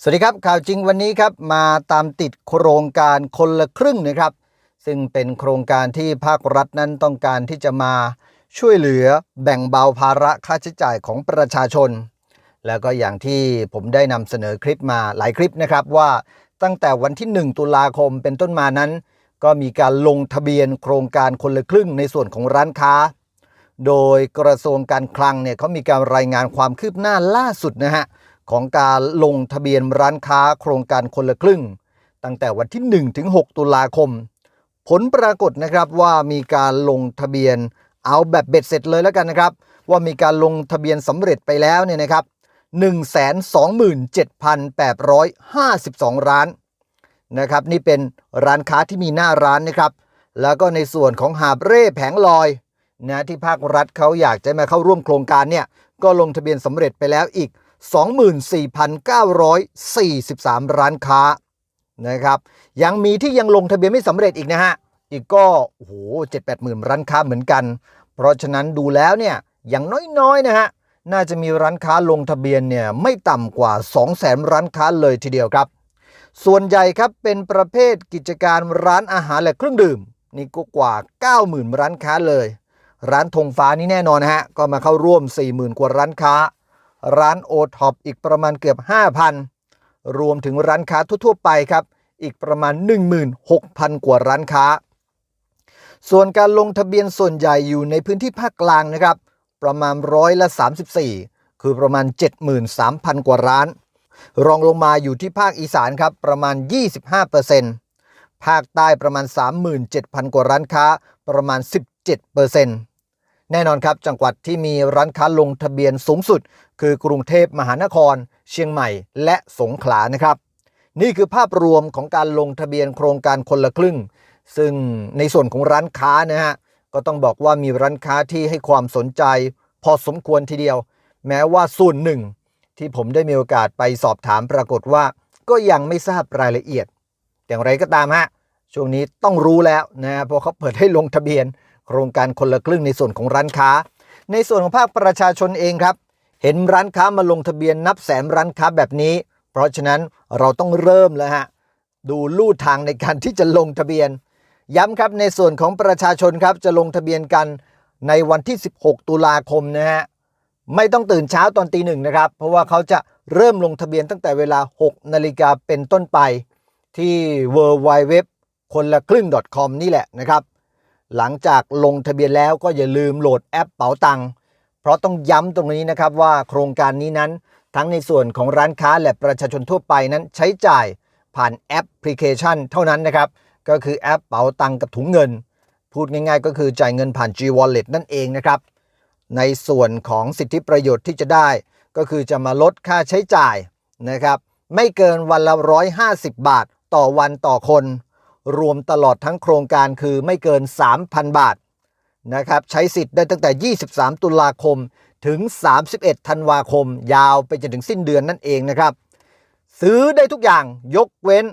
สวัสดีครับข่าวจริงวันนี้ครับมาตามติดโครงการคนละครึ่งนะครับ ซึ่งเป็นโครงการที่ภาครัฐนั้นต้องการที่จะมาช่วยเหลือแบ่งเบาภาระค่าใช้จ่ายของประชาชน แล้วก็อย่างที่ผมได้นำเสนอคลิปมาหลายคลิปนะครับว่าตั้งแต่วันที่ 1 ตุลาคมเป็นต้นมานั้น ก็มีการลงทะเบียนโครงการคนละครึ่งในส่วนของร้านค้า โดยกระทรวงการคลังเนี่ยเขามีการรายงานความคืบหน้าล่าสุดนะฮะ ของการลงทะเบียนร้านค้าโครงการคนละครึ่ง ตั้งแต่วันที่1ถึง6ตุลาคม ผลปรากฏนะครับว่ามีการลงทะเบียนเอาแบบเบ็ดเสร็จเลยแล้วกันนะครับ ว่ามีการลงทะเบียนสำเร็จไปแล้วเนี่ยนะครับ127,852 ร้านนะครับนี่เป็นร้านค้าที่มีหน้าร้านนะครับ แล้วก็ในส่วนของหาบเร่แผงลอยนะที่ภาครัฐเขาอยากจะมาเข้าร่วมโครงการเนี่ยก็ลงทะเบียนสำเร็จไปแล้วอีก 24,943 ร้านค้านะครับ ยังมีที่ยังลงทะเบียนไม่สำเร็จอีกนะฮะ อีกก็โอ้โหเจ็ดแปดหมื่นร้านค้าเหมือนกัน เพราะฉะนั้นดูแล้วเนี่ยอย่างน้อยๆนะฮะน่าจะมีร้านค้าลงทะเบียนเนี่ยไม่ต่ำกว่า 2 0 0แสนร้านค้าเลยทีเดียวครับ ส่วนใหญ่ครับเป็นประเภทกิจการร้านอาหารและเครื่องดื่ม นี่ก็กว่า 90,000 ร้านค้าเลย ร้านธงฟ้านี่แน่นอนนะฮะก็มาเข้าร่วม 40,000 กว่าร้านค้า ร้านโอท็อปอีกประมาณเกือบ 5,000 รวมถึงร้านค้าทั่วๆไปครับ อีกประมาณ 16,000 กว่าร้านค้า ส่วนการลงทะเบียนส่วนใหญ่อยู่ในพื้นที่ภาคกลางนะครับ ประมาณร้อยละ 34 คือประมาณ 73,000 กว่าร้าน รองลงมาอยู่ที่ภาคอีสานครับประมาณ 25%ภาคใต้ประมาณ 37,000 กว่าร้านค้าประมาณ 17% แน่นอนครับจังหวัดที่มีร้านค้าลงทะเบียนสูงสุด คือกรุงเทพมหานคร เชียงใหม่ และสงขลานะครับ นี่คือภาพรวมของการลงทะเบียนโครงการคนละครึ่ง ซึ่งในส่วนของร้านค้านะฮะก็ต้องบอกว่ามีร้านค้าที่ให้ความสนใจ พอสมควรทีเดียว แม้ว่าส่วนหนึ่ง ที่ผมได้มีโอกาสไปสอบถามปรากฏว่า ก็ยังไม่ทราบรายละเอียด อย่างไรก็ตามฮะช่วงนี้ต้องรู้แล้วนะเพราะเขาเปิดให้ลงทะเบียน โครงการคนละครึ่งในส่วนของร้านค้า ในส่วนของภาคประชาชนเองครับ เห็นร้านค้ามาลงทะเบียนนับแสนร้านค้าแบบนี้ เพราะฉะนั้นเราต้องเริ่มแล้วฮะดูลู่ทางในการที่จะลงทะเบียน ย้ำครับในส่วนของประชาชนครับจะลงทะเบียนกันในวันที่ 16 ตุลาคมนะฮะไม่ต้องตื่นเช้าตอนตีหนึ่งนะครับ เพราะว่าเขาจะเริ่มลงทะเบียนตั้งแต่เวลา 6 นาฬิกาเป็นต้นไปที่ w w w คนละครึ่ง .com นี่แหละนะครับ หลังจากลงทะเบียนแล้วก็อย่าลืมโหลดแอปเป๋าตังค์เพราะต้องย้ำตรงนี้นะครับว่าโครงการนี้นั้น ทั้งในส่วนของร้านค้าและประชาชนทั่วไปนั้นใช้จ่ายผ่านแอปพลิเคชันเท่านั้นนะครับ ก็คือแอปเป๋าตังค์กับถุงเงิน พูดง่ายๆ ก็คือจ่ายเงินผ่าน G Wallet นั่นเองนะครับ ในส่วนของสิทธิประโยชน์ที่จะได้ ก็คือจะมาลดค่าใช้จ่ายนะครับ ไม่เกินวันละ 150 บาทต่อวันต่อคน รวมตลอดทั้งโครงการคือไม่เกิน 3,000 บาทนะครับใช้สิทธิ์ได้ตั้งแต่ 23 ตุลาคมถึง 31 ธันวาคม ยาวไปจนถึงสิ้นเดือนนั่นเองนะครับ ซื้อได้ทุกอย่างยกเว้น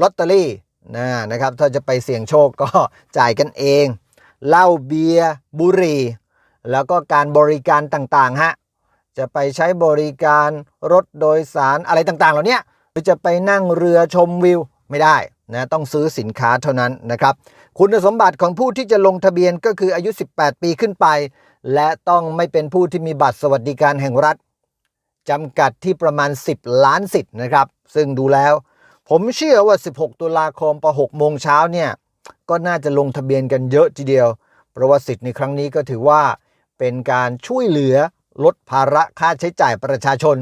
ลอตเตอรี่นะนะครับถ้าจะไปเสี่ยงโชคก็จ่ายกันเองเหล้าเบียร์บุหรี่ แล้วก็การบริการต่างๆฮะจะไปใช้บริการรถโดยสารอะไรต่างๆ เหล่านี้หรือจะไปนั่งเรือชมวิวไม่ได้ นะต้องซื้อสินค้าเท่านั้นนะครับ คุณสมบัติของผู้ที่จะลงทะเบียนก็คืออายุ 18 ปีขึ้นไป และต้องไม่เป็นผู้ที่มีบัตรสวัสดิการแห่งรัฐจำกัดที่ประมาณ 10 ล้านสิทธิ์นะครับ ซึ่งดูแล้ว ผมเชื่อว่า 16 ตุลาคมป6โมงเช้าเนี่ยก็น่าจะลงทะเบียนกันเยอะทีเดียว เพราะว่าสิทธิ์ในครั้งนี้ก็ถือว่าเป็นการช่วยเหลือลดภาระค่าใช้จ่ายประชาชน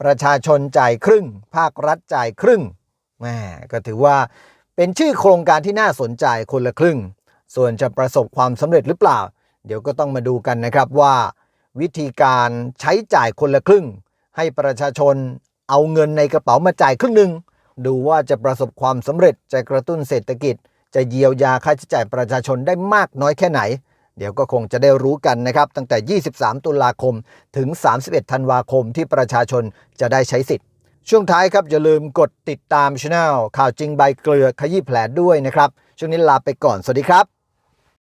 ประชาชนจ่ายครึ่ง ภาครัฐจ่ายครึ่ง แหมก็ถือว่าเป็นชื่อโครงการที่น่าสนใจคนละครึ่ง ส่วนจะประสบความสำเร็จหรือเปล่า เดี๋ยวก็ต้องมาดูกันนะครับว่า วิธีการใช้จ่ายคนละครึ่ง ให้ประชาชนเอาเงินในกระเป๋ามาจ่ายครึ่งหนึ่งดูว่าจะประสบความสำเร็จจะกระตุ้นเศรษฐกิจ จะเยียวยาค่าใช้จ่ายประชาชนได้มากน้อยแค่ไหน เดี๋ยวก็คงจะได้รู้กันนะครับ ตั้งแต่ 23 ตุลาคมถึง 31 ธันวาคมที่ประชาชนจะได้ใช้สิทธิ ช่วงท้ายครับอย่าลืมกดติดตามช anel ข่าวจริงใบเกลือขยี้แผลด้วยนะครับ ช่วงนี้ลาไปก่อน สวัสดีครับ